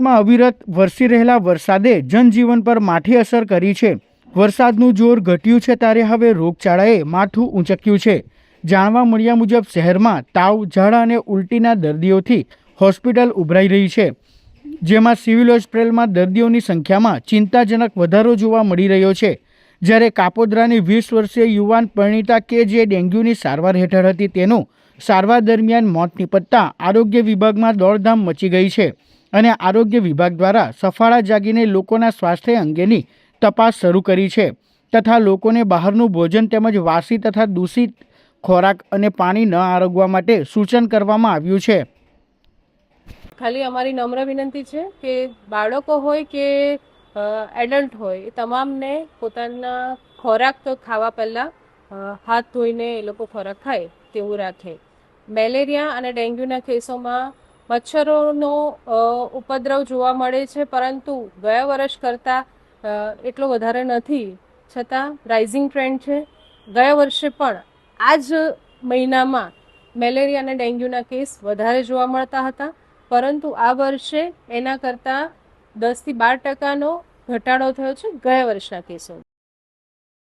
માં અવિરત વરસી રહેલા વરસાદે જનજીવન પર માઠી અસર કરી છે. વરસાદનું જોર ઘટ્યું છે ત્યારે હવે રોગચાળાએ માથું ઊંચક્યું છે. જાણવા મળ્યા મુજબ શહેરમાં તાવ, ઝાડા અને ઉલટીના દર્દીઓથી હોસ્પિટલ ઉભરાઈ રહી છે. જેમાં સિવિલ હોસ્પિટલમાં દર્દીઓની સંખ્યામાં ચિંતાજનક વધારો જોવા મળી રહ્યો છે. જ્યારે કાપોદ્રાની વીસ વર્ષીય યુવાન પરિણીતા કે જે ડેન્ગ્યુની સારવાર હેઠળ હતી તેનું સારવાર દરમિયાન મોત નિપજતા આરોગ્ય વિભાગમાં દોડધામ મચી ગઈ છે. અને આરોગ્ય વિભાગ દ્વારા સફાળા જાગીને લોકોના સ્વાસ્થ્ય અંગેની તપાસ શરૂ કરી છે તથા લોકોને બહારનું ભોજન તેમજ વાસી તથા દૂષિત ખોરાક અને પાણી ન આરોગવા માટે સૂચન કરવામાં આવ્યું છે. ખાલી અમારી નમ્ર વિનંતી છે કે બાળકો હોય કે એડલ્ટ હોય, એ તમામને પોતાના ખોરાક તો ખાવા પહેલાં હાથ ધોઈને એ લોકો ખોરાક ખાય તેવું રાખે. મેલેરિયા અને ડેન્ગ્યુના કેસોમાં મચ્છરોનો ઉપદ્રવ જોવા મળે છે, પરંતુ ગયા વર્ષ કરતાં એટલો વધારે નથી. છતાં રાઇઝિંગ ટ્રેન્ડ છે. ગયા વર્ષે પણ આ જ મહિનામાં મેલેરિયા અને ડેન્ગ્યુના કેસ વધારે જોવા મળતા હતા. પરંતુ આ વર્ષે એના કરતાં દસથી બાર ટકાનો ઘટાડો થયો છે ગયા વર્ષના કેસો